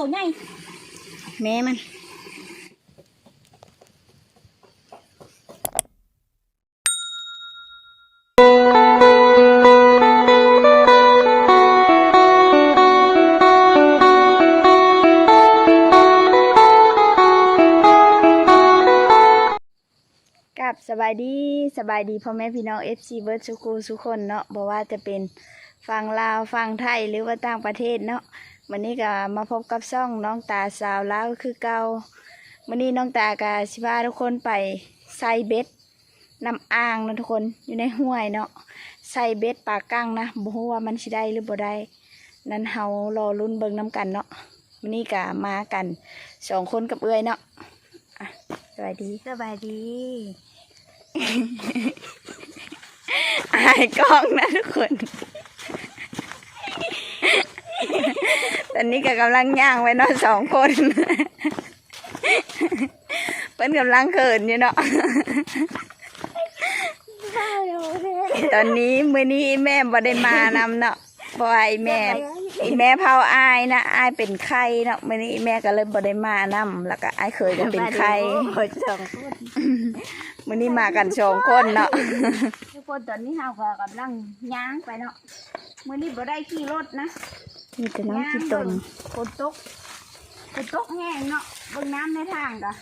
ตัวใหญ่แม่มันกับสบายดีสบายดีพ่อแม่พี่น้อง FC เบิร์ดสุคูสุคนเนาะบอกว่าจะเป็นฝั่งลาวฝั่งไทยหรือว่าต่างประเทศเนาะ วันนี้ก็มาพบกับซ่องน้องตาสาวลาวคือเก่าวันนี้น้องตากาชิพาทุกคนไปใส่เบ็ดนำอ่างเนาะทุกคนอยู่ในห้วยเนาะใส่เบ็ดปากกั้งนะบ่ฮู้ว่ามันสิได้หรือบ่ได้นั้นเฮารอลุ้นเบิ่งน้ำกันเนาะวันนี้ก็มากันสองคนกับเอื้อยเนาะอะสวัสดีสบายดี อายกล้องนะทุกคน ต อนนี้ก็กำลังย่างไว้เนาะสองคนเพิ่นกำลังเขินอยู่เนาะตอนนี้มื้อนี้แม่บ่ได้มานำเนาะเพราะว่ไอแม่อ้แม่เผาอายนะอายเป็นไข้เนาะมื้อนี้แม่ก็เลยบ่ได้มานำแล้วก็อายเคยก็เป็นไข้โอ้ยสองคนมื้อนี้มากันสองคนเนาะทุกคนตอนนี้เฮาก็กำลังย่างไปเนาะมื้อนี้บ่ได้ขี่รถนะ มีแต่น้ำที่ตมฝนตกฝนตกแห้งเนาะเบิ่งน้ำในทางก็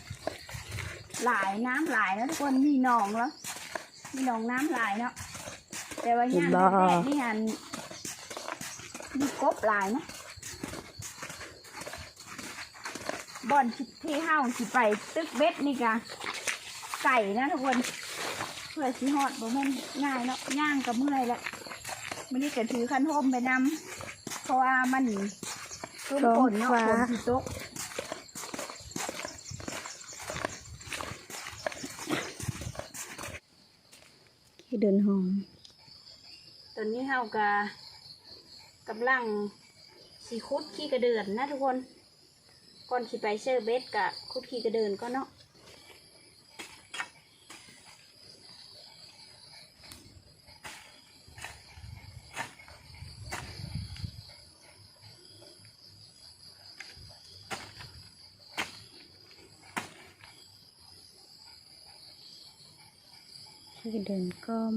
หลายน้ำหลายแล้วทุกคนมีหนองแล้วมีหนองน้ำหลายเนาะแต่ว่าย่างแรกๆนี่อันมีกบหลายนะบ่อนที่ที่เฮาสิไปตึกเบ็ดนี่กะไก่นะทุกคนเพื่อสิฮอดบ่แม่นง่ายเนาะย่างก็เมื่อยแล้วมื้อนี้ก็ถือคันโฮมไปนำ เพราะว่ามันรุ่มฝนเนาะฝนที่ตกที่เดินหอม ตอนนี้เฮากะกำลังสีคุดขี้กระเดือนนะทุกคน ก่อนขี่ไปเชอร์เบสกะคุดขี้กระเดือนก็เนาะ ที่เดินก้ม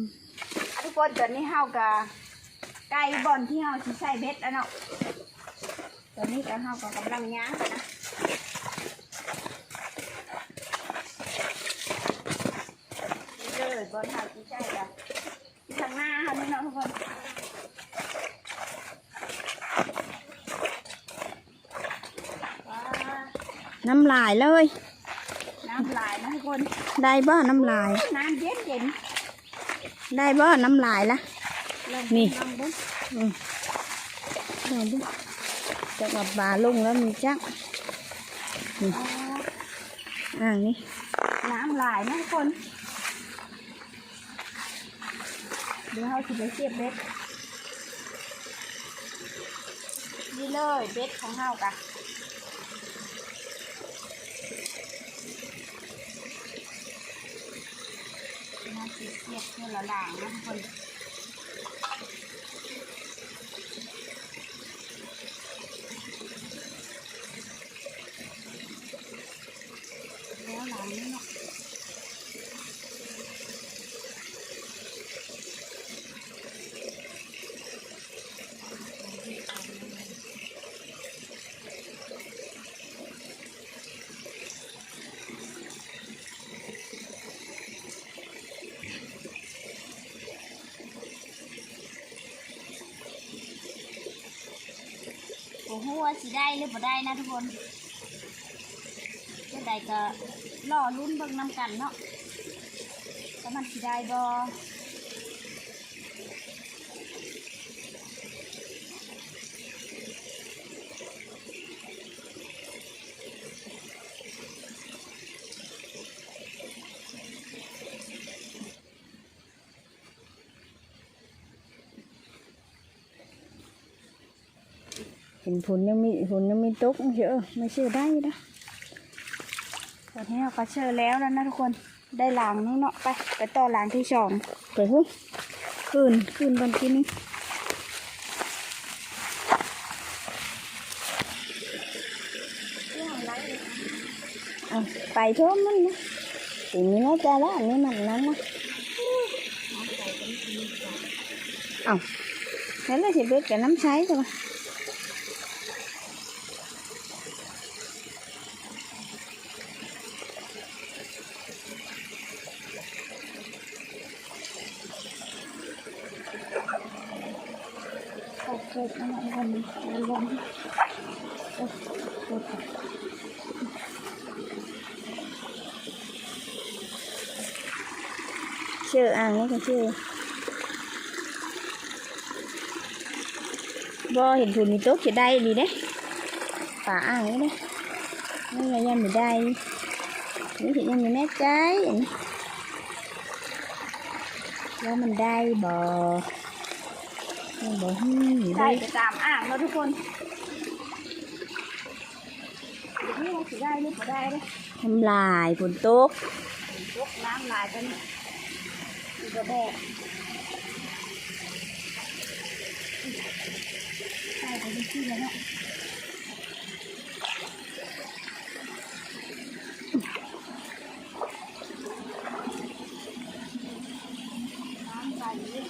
ทุกคนตอนนี้เฮากะไก่บอลที่เฮาสิใส่เบสแล้วเนาะตอนนี้ก็เฮาก็กำลังย่างกันนะนี่เลยบอลเฮาสิใส่กะที่ทางหน้าเฮานี่เนาะทุกคนว้าน้ำลายเลย น้ำลายนะทุกคน ได้บ่น้ำลาย น้ำเย็นเย็นได้บ่น้ำลายละลองนี่ลองดูอืมลองดูจะกับบาลงแล้วมีจักอ๋ออ่างนี้ น้ำลายนะทุกคน เดี๋ยวเราจะไปเสียบเบ็ดนี่เลยเบ็ดของเฮากะน่าจะ เสียบเพื่อละลางนะทุกคนแล้วหลังนี่เนาะ โอ้ว่าสิได้หรือบ่ได้นะทุกคนเมื่อใดก็รอลุ้นเบิ่งน้ำกันเนาะว่ามันสิได้บ่ เห็นผลยังมีผลยังมีตกเยอะไม่เชื่อได้นะตอนนี้เราก็เชื่อแล้วแล้วนะทุกคนได้หลางนู้นเนาะไป ไปต่อหลางที่สองไปหุ้คืนคืนวันที่นี้ไปชมมันนะทีนี้น่าจะแล้วอันนี้มันนั้นนะเอาแล้วเราสิเบ็ดกับน้ำใช้ใช่ปะโอเคนะวัน นี้วันนี้โอ้โหชื่ออ่างนี่ก็ชื่อบ่เห็นผุนมีโต๊ะจะได้ดีเด้ป่าอ่างนี่เด้นี่ไงยังไม่ได้นี่ถึงยังไม่แน่ใจอันนี้ว่ามันได้บ่มันบ่ฮึ่มได้ได้ไปตามอ่างแล้วทุกคนเดี๋ยวนี้เราสิได้หรือเปล่าได้เลยทำลายฝนตกยกน้ำลายกันอีกระบอกใส่ไปที่แล้วเนาะน้ำใส่เลย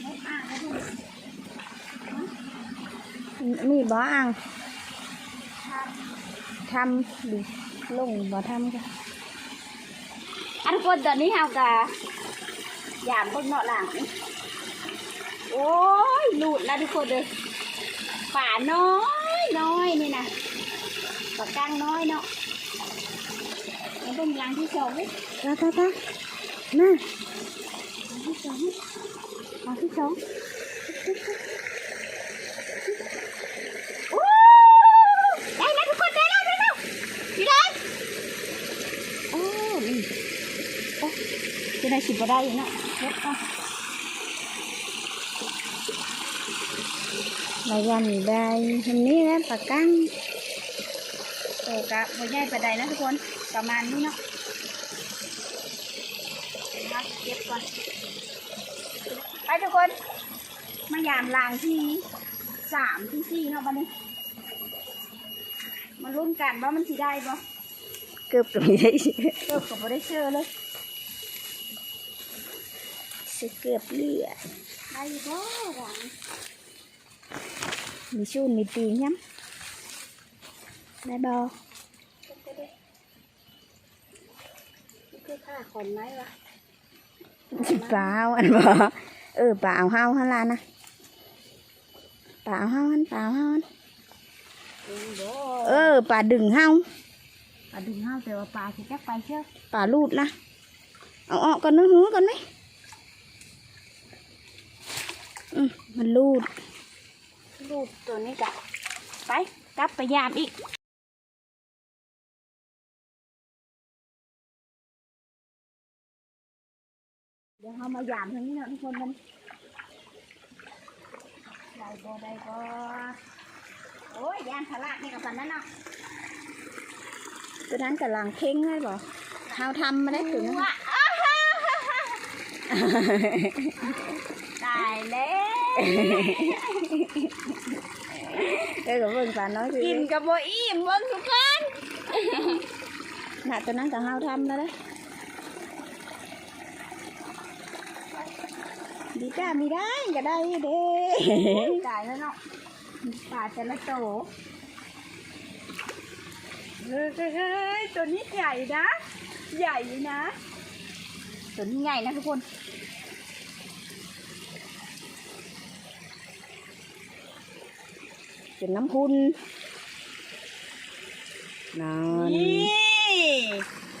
ไม่อ่างนะทุกคน มีบ่อ่างครับทำดิลงบ่ทำก็อันทุกคนตอนนี้เฮากะยามเบิ่งเนาะหลังโอ้ยหลุดแล้วทุกคนเลยป่าน้อยน้อยนี่นะป่ากลางน้อยเนาะแล้วเบิ่งหลังที่สองเว้ยตาตาตามาหลังที่สองหลังที่สองโอ้ได้แล้วทุกคนได้แล้วได้แล้วอยู่ไหนโอ้นี่โอ้ จะได้สิบก็ได้อยู่เนาะเฮ็ดเอาเรายันได้ทำนี้แล้วปากกังโตกะบ่ใหญ่ปานใดนะทุกคน ประมาณนี้เนาะมาเก็บก่อน ไปทุกคน มายามลางที่สามที่สี่เนาะบัดนี้มาลุ้นกันว่ามันสิได้บ่เกือบจะไม่ได้เกือบกับบ่ได้เชื่อเลย สิเกือบเลือดได้บ่หลังมีชูนมีปีนย้ำได้บอคือค่าขอนไม้วะเปล่าอันบอเออเปล่าเฮาฮันลานะเปล่าเฮาฮันเปล่าเฮาฮันเองบ่เออปลาดึงเฮาปลาดึงเฮาแต่ว่าปลาสิจักไปเชื่อปลาลูดนะเอาออกก่อนนะหัวก่อนไหมอื มมันลูดลูกตัวนี้กะไปกลับไปยามอีกเดี๋ยวเรามายามทางนี้เนาะทุกคนมันได้บ่ได้บ่โอ้ยยานทะลักนี่กับสันนั่นเนาะตัวนั้นกำลังเพ่งให้บอเฮาทำมาได้ถึงนั้นว้าอ้าฮ่าฮ่าฮ่าตายแล้ว เออกับเบิ่งปลาน้อยคือกินกับโบอิ่มเบิ่งทุกคนน่ะตัวนั้นกับเฮาทำแล้วนะดีจ้ามีได้ก็ได้เด้ตายแล้วเนาะปลาแต่ละโตเฮ้ยเฮ้ยเฮ้ยตัวนี้ใหญ่นะ ใหญ่นะ ตัวนี้ใหญ่นะทุกคน เป็นน้ำพุนนอนนี่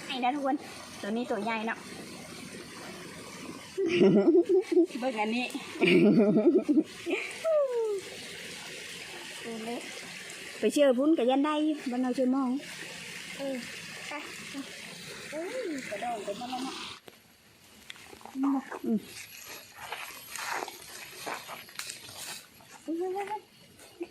ไอ้นะทุกคน ตัวนี้ตัวใหญ่เนาะเบิ่งอันนี้ตัวเล็กไปเชื่อพุ่นกับยันได้อยู่บ้านเราเชื่อมองเออไปเอ้ยกระโดดไปมาแล้วเนาะอืม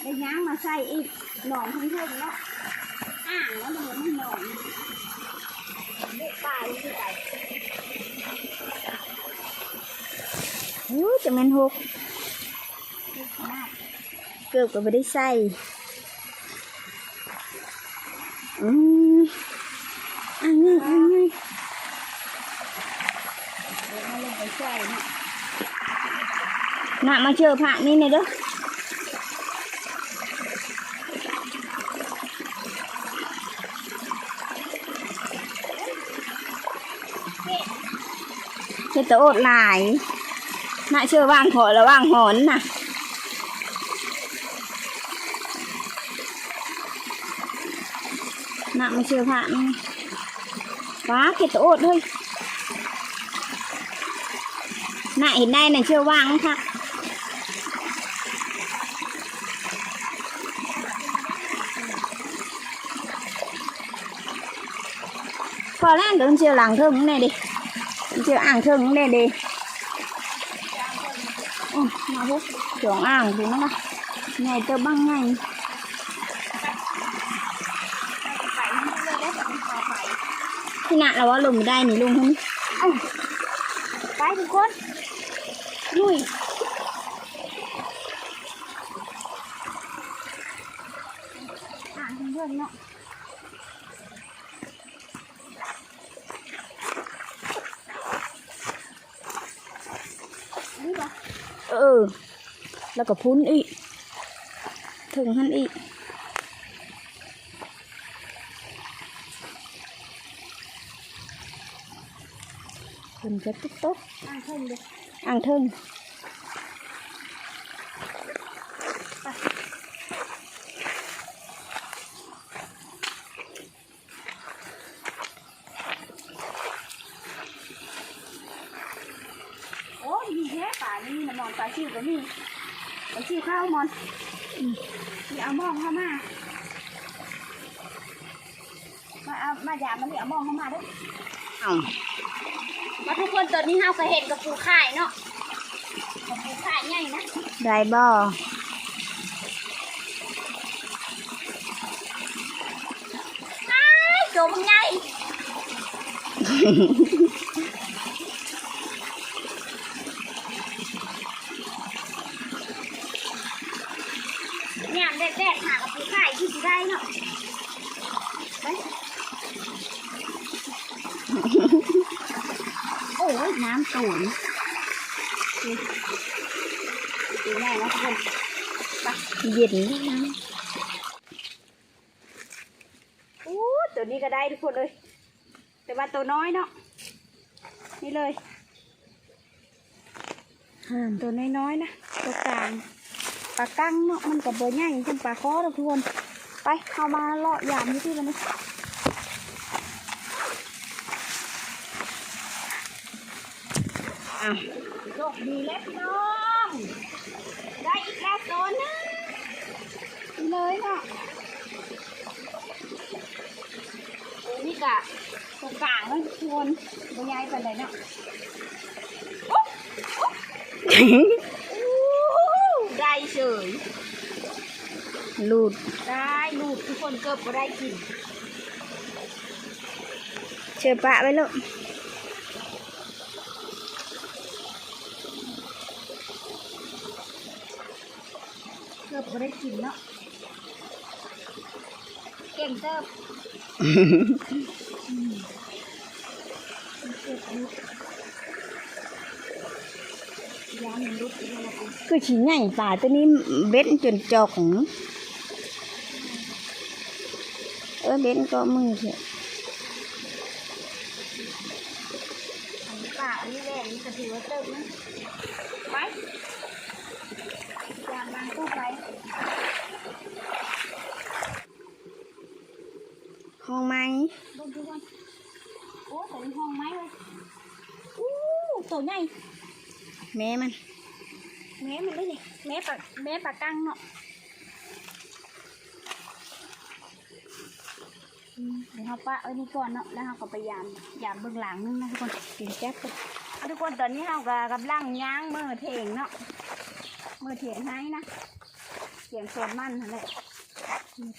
ไม่นี่ทุกคนตัวใหญ่เนาะไปไปเก็บมันนี้เนาะทุกคนตอนนี้เราก็ได้ย้างมาใส่อีกหนองทั้งเทิงเนาะอ่างแล้วมันไม่หนองเด็กปลายที่ไหนอู้จะแม่นหกมากเกือบก็ไม่ได้ใส่อืมอันนี้อันนี้เดี๋ยวมาลงไปใส่เนาะน่ะมาเชื่อผักนี่หน่อยเด้อ เฮ็ดแตะโอดหลายน่ะเชื่อว่างขอแล้วว่างหอนน่ะน่ะมาเชื่อผักนี่ว้าเฮ็ดแตะโอดเลยน่ะเห็นได้น่ะเชื่อว่างค่ะพอแล้วเดินเชียวหลังเทิงนี่ดิเชียวอ่างเทิงนี่ดิโอ้มาพวกจองอ่างถึงนะไงเตอบังไงไปนี่เลยได้แต่มันพาไปที่น่ะเราว่าลงไม่ได้นี่ลุงคนนี้เอ้าไปทุกคนลุยอ่านเพื่อนๆเนาะนี่ปะ เออ แล้วก็พุ้นอีก ถึงหันอีกเพิ่นจะตุ๊กตุ๊กอ่านเพิ่มเลยอ่างเทิง โอ้ยมีแค่ป่านี่นะมอนปลาชิวก็มีปลาชิวข้าวม อนอืมนี่เอามองเข้ามา มาเอามาอย่ามาเรียกเอามองเข้ามาเด้วยเอ้ามาทุกคนตอนนี้เฮาก็เห็นกับปูข่ายเนาะกับปูข่ายใหญ่นะได้บ่อ้ายโจมนใหญ่ เนี่ยแดดๆหากับปูข่ายที่สิได้เนาะไปโอ้ยน้ำตูนดูแน่นะทุกคนเย็นด้วยนะโอ้ตัวนี้ก็ได้ทุกคนเลย แต่ว่าตัวน้อยเนาะนี่เลยห้ามตัวน้อยๆนะตัวกลางป ลากั้งเนาะมันกับเบอร์ใหญ่จนปลาคอเนาะทุกคน ไปเอามาเลาะยามนี่ที่มันนี่อ้าวโชคดีแล้วพี่น้อง ได้อีกแล้วตัวหนึงนี่เลยเนาะตัวนี้กะตรงกลางเนาะทุกคนเบอร์ใหญ่ปานใดเนาะโอ๊ะโอ๊ะอู้ได้เฉ ยลูดได้ลูกทุกคนเกือบก็ได้กินเชื่อปะไว้ลูกเกือบก็ได้กินเนาะเก่งเติบเกือบลุกยางมันลุ กอีกแล้วนะคุณคือชิ้นใหญ่ป่าตัวนี้เบ็ดจนจอกของ เออเบ็ดก็มือเถอะอันนี้ป่าอันนี้แหละนี่ก็ถือว่าเติบนะไปยางนางตู้ไปห้องไม้ดูดูก่อนโอ้แต่ในห้องไม้เลยอู้ตัวใหญ่ แม่มันแม่มันได้ดิแม่ปลาแม่ปลากั้งเนาะอืมเดี๋ยวเขาปะไว้นี่ก่อนเนาะแล้วเขาก็ไปยามยามเบื้องหลังนึงนะทุกคนกินแจ๊บกันอะทุกคนตอนนี้เขาก็กำลังย่างมือเถงเนาะมือเถงให้นะเสียงโซนมันนั่นแหละ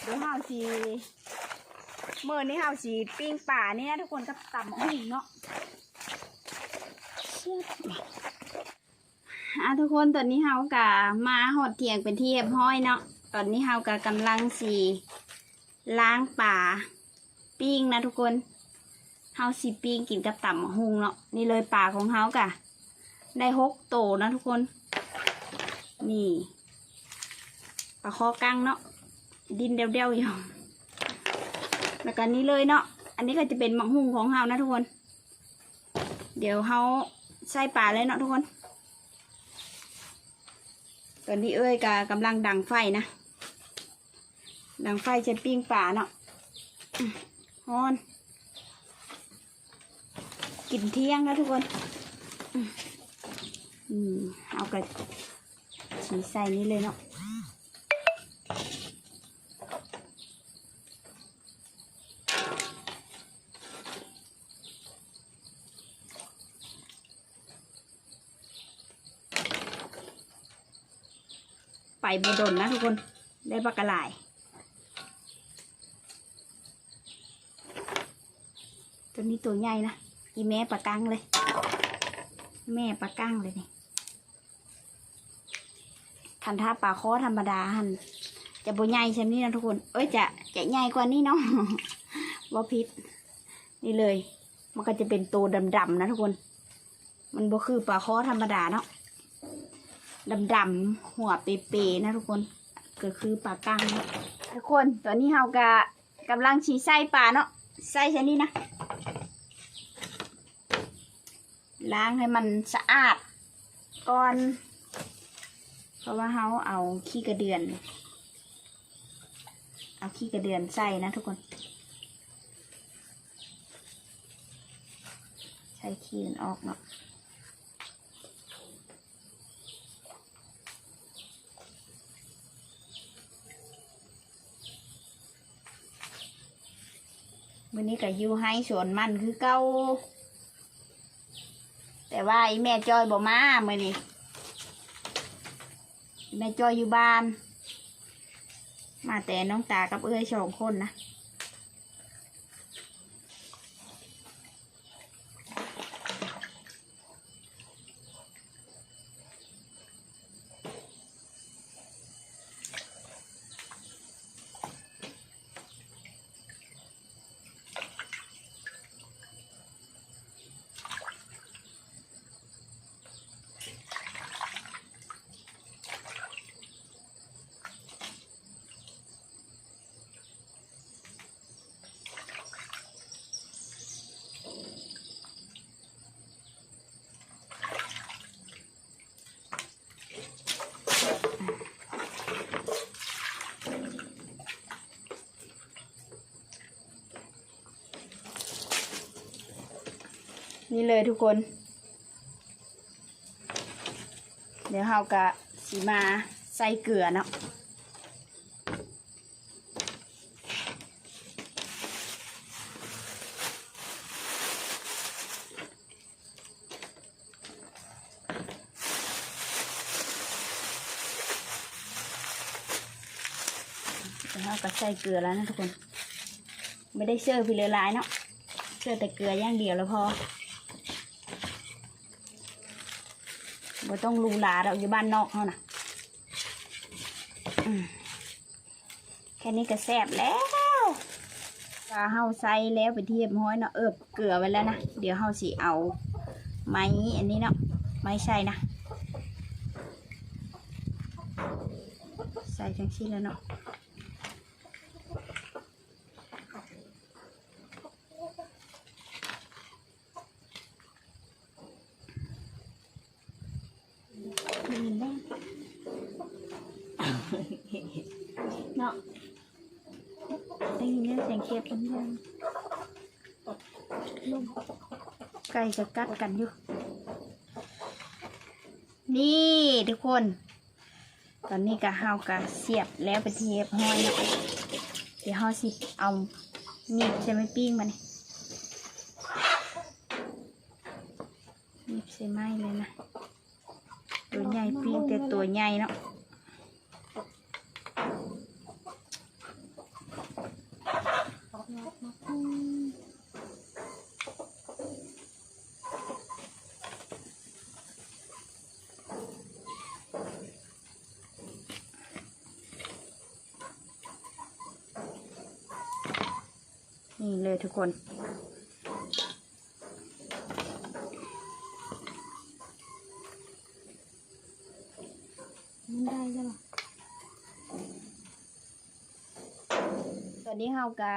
เดี๋ยวเขาสีมือนี้เขาสีปิ้งป่านี่นะทุกคนก็ต่ำหุ่งเนาะเชี่ย อะทุกคนตอนนี้เขากะมาหอดเถียงเป็นที่เรียบร้อยเนาะตอนนี้เขากะกำลังสีล้างป่าปิ้งนะทุกคนเฮาสิปิ้งกินกับต่ำหุงเนาะนี่เลยป่าของเฮากะได้หกโตนะทุกคน นี่ปลาคอกังเนาะดินเดียวๆอยู่แล้วก็นี่เลยเนาะอันนี้ก็จะเป็นหมักหุงของเฮานะทุกคน เดี๋ยวเฮาใส่ป่าเลยเนาะทุกคน อนนี้เอ้ยกะกำลังดังไฟนะดังไฟจะปิ้งป่าเนาะฮอนกินเที่ยงแล้วทุกคนอืออืมเอากระชีใส่นี่เลยเนาะ ไปบดนนะทุกคนได้ปลากระไหลตัวนี้ตัวใหญ่นะอีแม่ปลากังเลย แม่ปลากังเลยนี่คันท่าปลาคอธรรมดาหันจะบใหญ่เช่นนี้นะทุกคน เอ้ยจะจะใหญ่กว่านี้เนาะว่าพิษนี่เลย มันก็จะเป็นตัวดำๆนะทุกคน มันบ่คือปลาคอธรรมดาเนาะ ดำๆหัวเปๆนะทุกคนก็คือปลากังทุกคนตอนนี้เฮากะกำลังฉีไส้ปลาเนาะใส่ชนิดนะ ล้างให้มันสะอาดก่อน เพราะว่าเขาเอาขี้กระเดือน เอาขี้กระเดือนใส่นะทุกคนใช้ขี้มันออกเนาะ วันนี้ก็อยู่ให้สวนมันคือเก่าแต่ว่าไอ้แม่จอยบ่มาเมื่อนี้แม่จอยอยู่บ้าน มาแต่น้องตากับเอ้ยสองคนนะ นี่เลยทุกคน เดี๋ยวเรากะสีมาใส่เกลือเนาะเดี๋ยวเราก็ใส่เกลือแล้วนะทุกคน ไม่ได้เชื่อพี่เลลายเนาะเชื่อแต่เกลืออย่างเดียวแล้วพอ บ่ต้องลูลาเราอยู่บ้านนอกเท่านะแค่นี้ก็แซ่บแล้วปลาเฮาใส่แล้วไปเทียบห้อยเนาะเอิบเกลือไว้แล้วนะ เดี๋ยวเฮาสิเอาไม้อันนี้เนาะไม้ใช่นะ ใส่ทั้งชิ้นแล้วเนาะ อืมแม่เนาะได้ยินเสียงเคียบกันยัง ไก่จะกัดกันอยู่ นี่ทุกคน ตอนนี้ก็เฮากะเสียบแล้วไปเทียบห้อยเนาะเดี๋ยวเฮาสิเอานีบใช่ไหมปิ้งมาเนี่ยนีบใช่ไหมเลยนะ ตัวใหญ่ปิ้งแต่ตัวใหญ่เนาะ นี่ เลยทุกคนมันได้ใช่หรอตอนนี้เฮากะ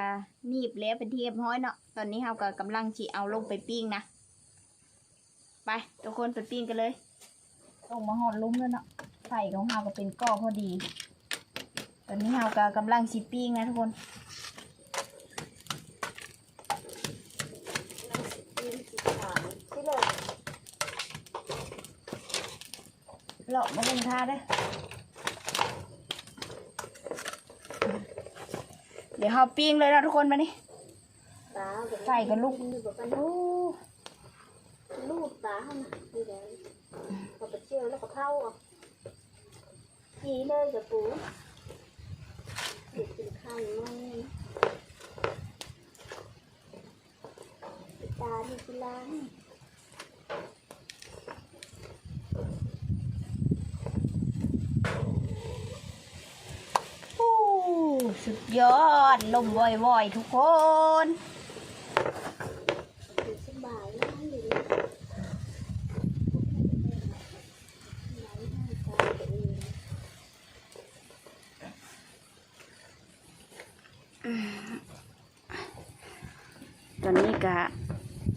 หนีบแล้วเป็นที่เรียบร้อยเนาะ ตอนนี้เฮากะกำลังจีเอาลงไปปิ้งนะ ไปทุกคนไปปิ้งกันเลยต้องมาหอดลุ้มแล้วเนาะไฟของเฮาก็เป็นก้อพอดี ตอนนี้เฮากะกำลังสิปิ้งนะทุกคน เลาะมาลงท่าเด้อเดี๋ยวเฮาปิ้งเลยนะทุกคนมานี่ตาไฟกับลูกดูแบบกันลูกลูกตาเขานะดูแลเขาไปเชี่ยวแล้วก็เข้าอะกีเลยกับปูเด็กกินข้าวน้อยตาดีกีฬานี่ โอ้ สุดยอด ลมว่อยๆ ทุกคนอยู่สบายแล้วอยู่ไหนตอนนี้กะ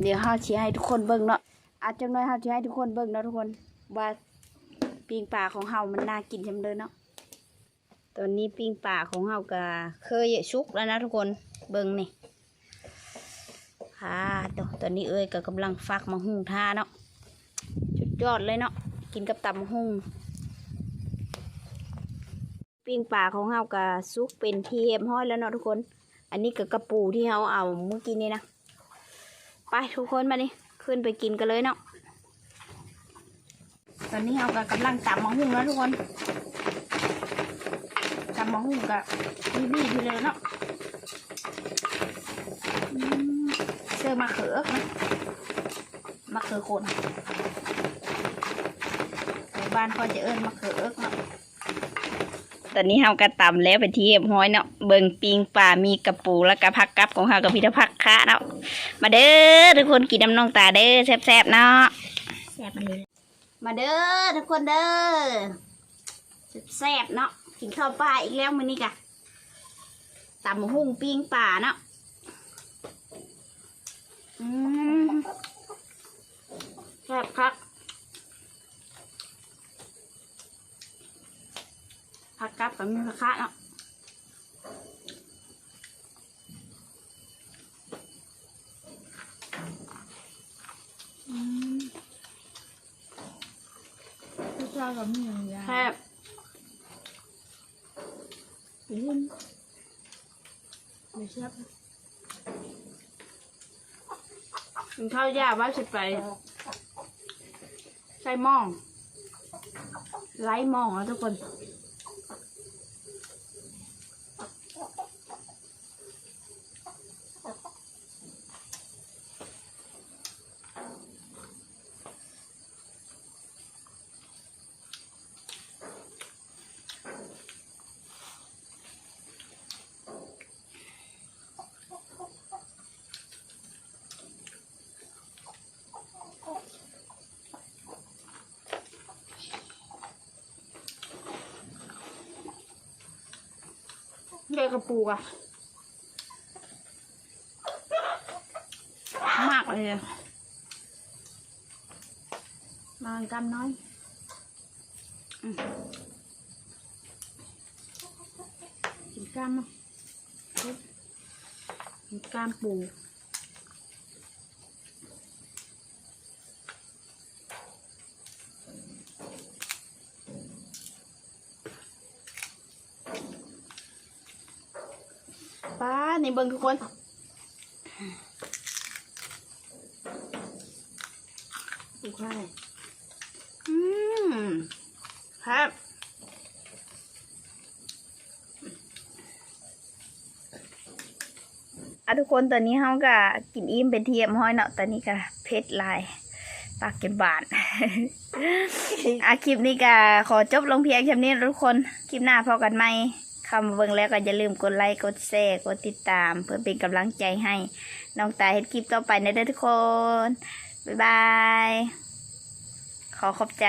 เดี๋ยวเฮาชี้ให้ทุกคนเบิ่งเนาะอาจจังน้อยเฮาชี้ให้ทุกคนเบิ่งเนาะทุกคนว่าปิงปลาของเฮามันน่ากินจำเด้อเนาะ ตอนนี้ปิ้งปลาของเฮากะเคยชุกแล้วนะทุกคนเบิ่งนี่ค่ะตัวตอนนี้เอ้ยก็กำลังฟักมาหุงท่าเนาะสุดยอดเลยเนาะกินกับตำหุงปิ้งปลาของเฮากะซุกเป็นทีเรียบร้อยแล้วเนาะทุกคน อันนี้ก็กระปูที่เราเอาเมื่อกี้นี่นะไปทุกคนมานี่ขึ้นไปกินกันเลยเนาะตอนนี้เราก็กำลังตำมะฮุ่งแล้วทุกคน มะฮุ่งกับบีบีไปเลยเนาะอืมเจอมะเขือนะมะเขือโคนบ้านเขาจะเอิ้นมะเขือเนาะตอนนี้เฮากระตำแล้วเป็นที่เรียบร้อยเนาะเบิ่งปิงป่ามีกระปูแล้วก็ผักกับของเฮากับพิทพักคะเนาะมาเด้อทุกคนกินน้ำนองตาเด้อแซ่บๆเนาะแซ่บเลยมาเด้อทุกคนเด้อแซ่บๆเนาะ กินข้าวปลาอีกแล้วมื้อนี้กะตำหุ่งปิงป่าเนาะอืมแซ่บครับผักกับกับมีผักคะเนาะทุกเราก็มีอย่างยาแซ่บ อืมไม่ชอบกินข้าวยากว่าสิไป ใส่หม้องไร้หม้องแล้วทุกคน เด็กระปูอะมากเลยมากันกำน้อยกินกล้ามกินกล้ามปู ในเบิงทุกคนดูค่อืมครับอะทุกคนตอนนี้เขาก็กินอิ่มเป็นเทียมห้อยเนาะตอนนี้ก็เพชรลายปากเก็บบาทอะคลิปนี้ก็ขอจบลงเพียงแค่นี้ทุกคน คลิปหน้าพอกันไหม คำเบิ่งแล้วก็อย่าลืมกดไลค์กดแชร์กดติดตาม เพื่อเป็นกำลังใจให้น้องตายเฮ็ดคลิปต่อไปนะเด้อทุกคน บ๊ายบาย ขอขอบใจ